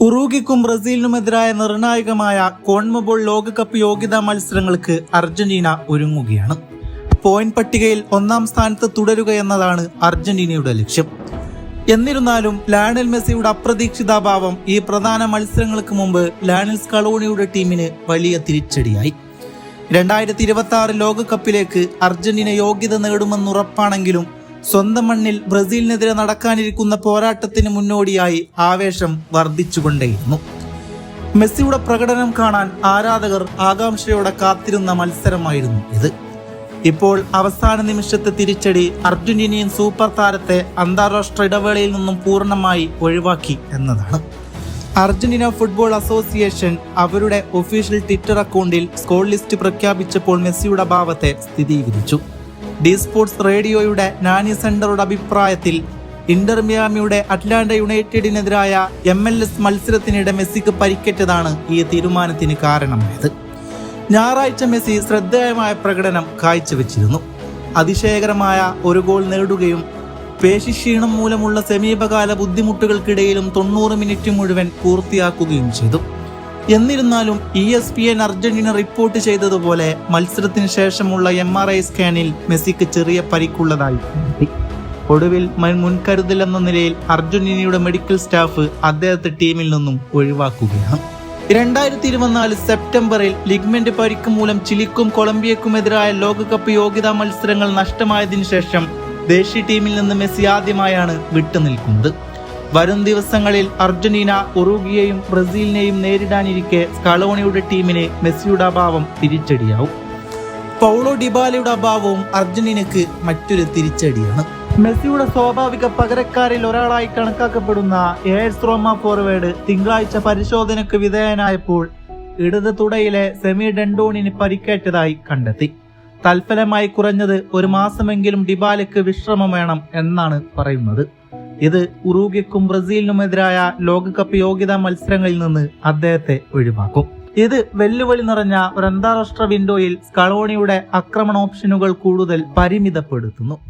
ഉറൂഗിക്കും ബ്രസീലിനുമെതിരായ നിർണായകമായ കോൺമബോൾ ലോകകപ്പ് യോഗ്യതാ മത്സരങ്ങൾക്ക് അർജന്റീന ഒരുങ്ങുകയാണ്. പോയിന്റ് പട്ടികയിൽ ഒന്നാം സ്ഥാനത്ത് തുടരുക എന്നതാണ് അർജന്റീനയുടെ ലക്ഷ്യം. എന്നിരുന്നാലും ലാണൽ മെസ്സിയുടെ അപ്രതീക്ഷിതാഭാവം ഈ പ്രധാന മത്സരങ്ങൾക്ക് മുമ്പ് ലാനൽ സ്കളോണിയുടെ ടീമിന് വലിയ തിരിച്ചടിയായി. രണ്ടായിരത്തി ഇരുപത്തി ആറ് ലോകകപ്പിലേക്ക് അർജന്റീന യോഗ്യത നേടുമെന്നുറപ്പാണെങ്കിലും സ്വന്തം മണ്ണിൽ ബ്രസീലിനെതിരെ നടക്കാനിരിക്കുന്ന പോരാട്ടത്തിന് മുന്നോടിയായി ആവേശം വർദ്ധിച്ചുകൊണ്ടേയിരുന്നു. മെസ്സിയുടെ പ്രകടനം കാണാൻ ആരാധകർ ആകാംക്ഷയോടെ കാത്തിരുന്ന മത്സരമായിരുന്നു ഇത്. ഇപ്പോൾ അവസാന നിമിഷത്തെ തിരിച്ചടി അർജന്റീനിയൻ സൂപ്പർ താരത്തെ അന്താരാഷ്ട്ര ഇടവേളയിൽ നിന്നും പൂർണമായി ഒഴിവാക്കി എന്നതാണ്. അർജന്റീന ഫുട്ബോൾ അസോസിയേഷൻ അവരുടെ ഒഫീഷ്യൽ ട്വിറ്റർ അക്കൗണ്ടിൽ സ്കോൾ ലിസ്റ്റ് പ്രഖ്യാപിച്ചപ്പോൾ മെസ്സിയുടെ ഭാവത്തെ സ്ഥിരീകരിച്ചു. ഡി സ്പോർട്സ് റേഡിയോയുടെ നാനി സെന്ററുടെ അഭിപ്രായത്തിൽ ഇന്റർ മിയാമിയുടെ അറ്റ്ലാന്റ യുണൈറ്റഡിനെതിരായ എം എൽ എസ് മത്സരത്തിനിടെ മെസ്സിക്ക് പരിക്കേറ്റതാണ് ഈ തീരുമാനത്തിന് കാരണമായത്. ഞായറാഴ്ച മെസ്സി ശ്രദ്ധേയമായ പ്രകടനം കാഴ്ചവെച്ചിരുന്നു. അതിശയകരമായ ഒരു ഗോൾ നേടുകയും പേശിക്ഷീണം മൂലമുള്ള സമീപകാല ബുദ്ധിമുട്ടുകൾക്കിടയിലും തൊണ്ണൂറ് മിനിറ്റ് മുഴുവൻ പൂർത്തിയാക്കുകയും ചെയ്തു. എന്നിരുന്നാലും E S P N Argentina report ചെയ്തതുപോലെ മത്സരത്തിന് ശേഷമുള്ള എം ആർ ഐ സ്കാനിൽ മെസ്സിക്ക് ചെറിയ പരിക്കുള്ളതായി. ഒടുവിൽ മൻ- മുൻകരുതൽ എന്ന നിലയിൽ അർജന്റീനയുടെ മെഡിക്കൽ സ്റ്റാഫ് അദ്ദേഹത്തെ ടീമിൽ നിന്നും ഒഴിവാക്കുകയാണ്. രണ്ടായിരത്തി ഇരുപത്തിനാല് സെപ്റ്റംബറിൽ ലിഗ്മെന്റ് പരിക്ക് മൂലം ചിലിക്കും കൊളംബിയക്കുമെതിരായ ലോകകപ്പ് യോഗ്യതാ മത്സരങ്ങൾ നഷ്ടമായതിനു ശേഷം ദേശീയ ടീമിൽ നിന്ന് മെസ്സി ആദ്യമായാണ് വിട്ടുനിൽക്കുന്നത്. വരും ദിവസങ്ങളിൽ അർജന്റീന ഉറുഗിയെയും ബ്രസീലിനെയും നേരിടാനിരിക്കെ സ്കളോണിയുടെ ടീമിന് മെസ്സിയുടെ അഭാവം തിരിച്ചടിയാവും. പൗളോ ഡിബാലയുടെ അഭാവവും അർജന്റീനക്ക് മറ്റൊരു തിരിച്ചടിയാണ്. മെസ്സിയുടെ സ്വാഭാവിക പകരക്കാരിൽ ഒരാളായി കണക്കാക്കപ്പെടുന്ന എയർസ് റോമ ഫോർവേഡ് തിങ്കളാഴ്ച പരിശോധനയ്ക്ക് വിധേയനായപ്പോൾ ഇടത് തുടയിലെ സെമി ഡെൻഡോണിന് പരിക്കേറ്റതായി കണ്ടെത്തി. തൽഫലമായി കുറഞ്ഞത് ഒരു മാസമെങ്കിലും ഡിബാലയ്ക്ക് വിശ്രമം വേണം എന്നാണ് പറയുന്നത്. ഇത് ഉറൂഗ്യക്കും ബ്രസീലിനുമെതിരായ ലോകകപ്പ് യോഗ്യതാ മത്സരങ്ങളിൽ നിന്ന് അദ്ദേഹത്തെ ഒഴിവാക്കും. ഇത് വെല്ലുവിളി നിറഞ്ഞ ഒരു അന്താരാഷ്ട്ര വിൻഡോയിൽ സ്കളോണിയുടെ ആക്രമണ ഓപ്ഷനുകൾ കൂടുതൽ പരിമിതപ്പെടുത്തുന്നു.